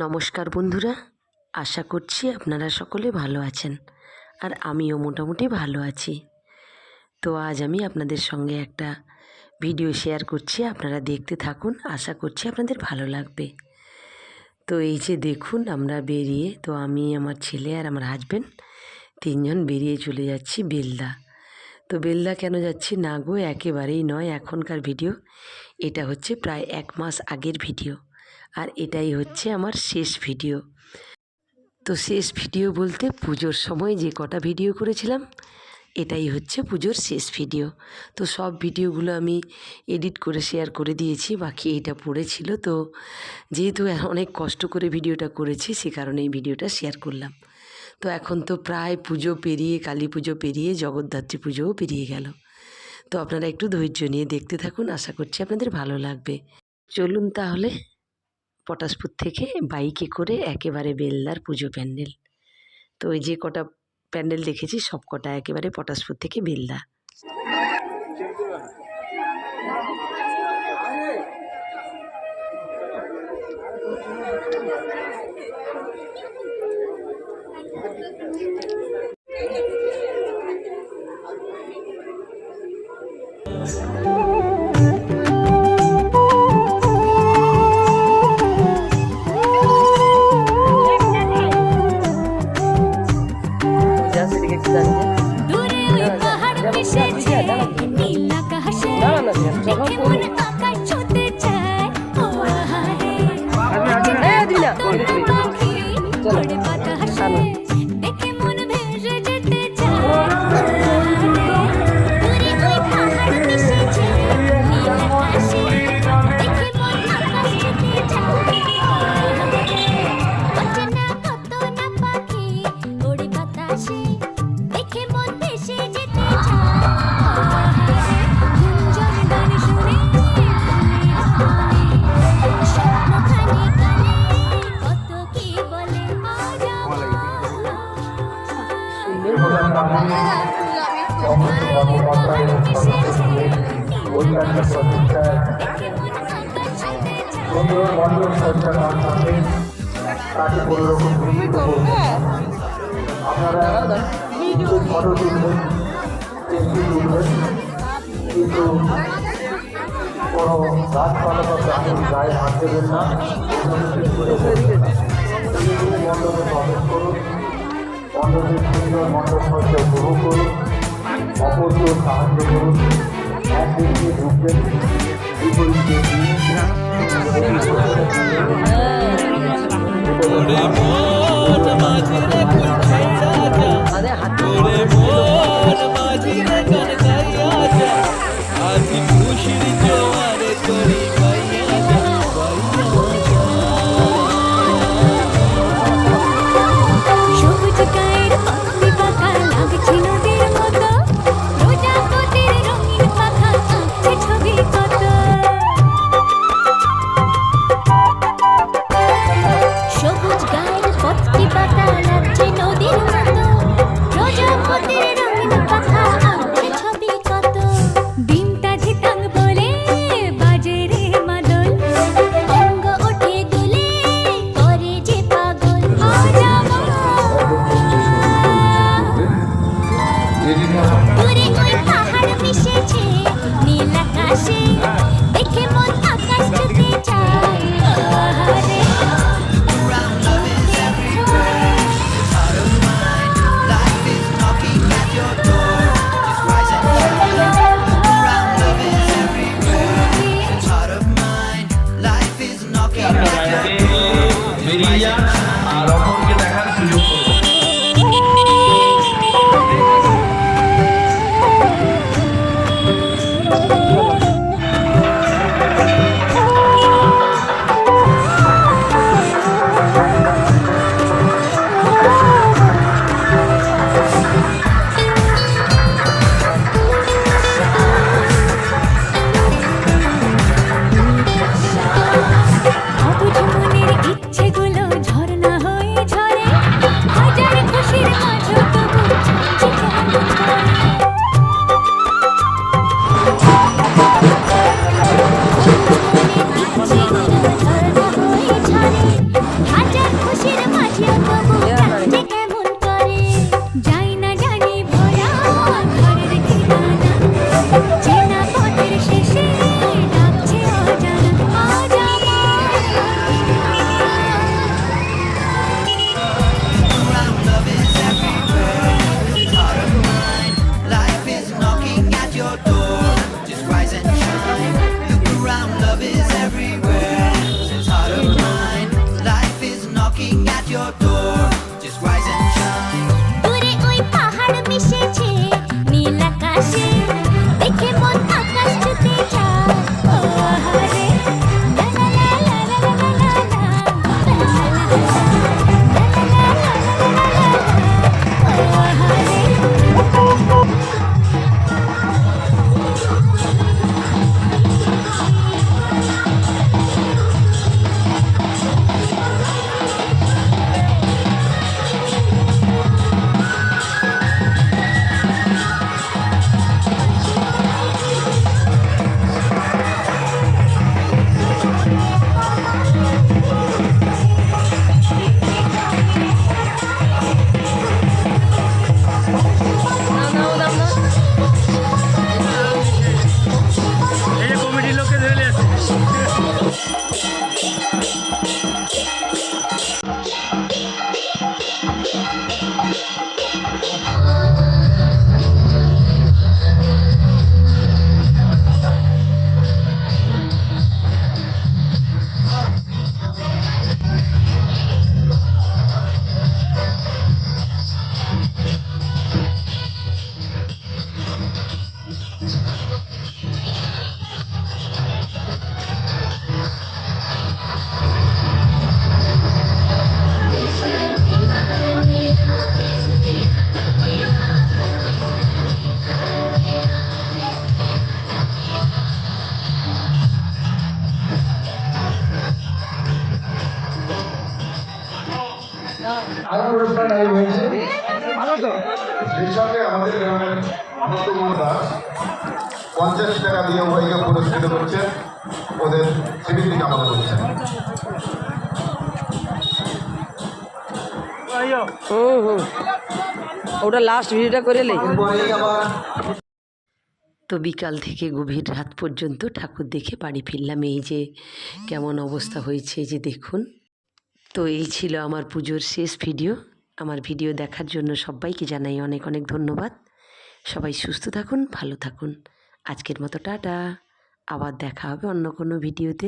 নমস্কার বন্ধুরা, আশা করছি আপনারা সকলে ভালো আছেন আর আমিও মোটামুটি ভালো আছি। তো আজ আমি আপনাদের সঙ্গে একটা ভিডিও শেয়ার করছি, আপনারা দেখতে থাকুন, আশা করছি আপনাদের ভালো লাগবে। তো এই যে দেখুন, আমরা বেরিয়ে, তো আমি, আমার ছেলে আর আমার হাজবেন্ড তিনজন বেরিয়ে চলে যাচ্ছি বেলদা। তো বেলদা কেন যাচ্ছি? না গো, একেবারেই নয়, এখনকার ভিডিও। এটা হচ্ছে প্রায় এক মাস আগের ভিডিও। আর এটাই হচ্ছে আমার শেষ ভিডিও। তো শেষ ভিডিও বলতে পুজোর সময় যে কটা ভিডিও করেছিলাম, এটাই হচ্ছে পুজোর শেষ ভিডিও। তো সব ভিডিওগুলো আমি এডিট করে শেয়ার করে দিয়েছি, বাকি এটা পড়েছিল। তো যেহেতু অনেক কষ্ট করে ভিডিওটা করেছি, সে কারণে ভিডিওটা শেয়ার করলাম। তো এখন তো প্রায় পুজো পেরিয়ে, কালী পুজো পেরিয়ে, জগদ্ধাত্রী পুজোও পেরিয়ে গেল। তো আপনারা একটু ধৈর্য নিয়ে দেখতে থাকুন, আশা করছি আপনাদের ভালো লাগবে। চলুন তাহলে পটাশপুর থেকে বাইকে করে একেবারে বেলদার পুজো প্যান্ডেল। তো ওই যে কটা প্যান্ডেল দেখেছি, সব কটা একেবারে পটাশপুর থেকে বেলদা। দূরে on. সুন্দর মন্ডল সজ্জা গান থাকে তাকে কোনো রকম আপনারা ফটো তুলবেন তুলবেন কিন্তু কোনো গাছপালা বা প্রাণীর গায়ে হাত দেবেন না মণ্ডপে প্রবেশ করুন মণ্ডপের সুন্দর মণ্ডপ সজ্জা উপভোগ করুন অপরকেও সাহায্য করুন Por বেরিয়ে হয়েছে। আমাদের গ্রামের দাস পঞ্চাশ টাকা দিয়ে উভয়কে পুরস্কৃত করছেন। ওদের স্মৃতি কামনা করছেন। হুম হুম ওটা লাস্ট ভিডিওটা করে তো বিকাল থেকে গভীর রাত পর্যন্ত ঠাকুর দেখে বাড়ি ফিরলাম। এই যে কেমন অবস্থা হয়েছে যে দেখুন। তো এই ছিল আমার পুজোর শেষ ভিডিও। আমার ভিডিও দেখার জন্য সবাইকে জানাই অনেক অনেক ধন্যবাদ। সবাই সুস্থ থাকুন, ভালো থাকুন। আজকের মতো টাটা। আবার দেখা হবে অন্য কোনো ভিডিওতে।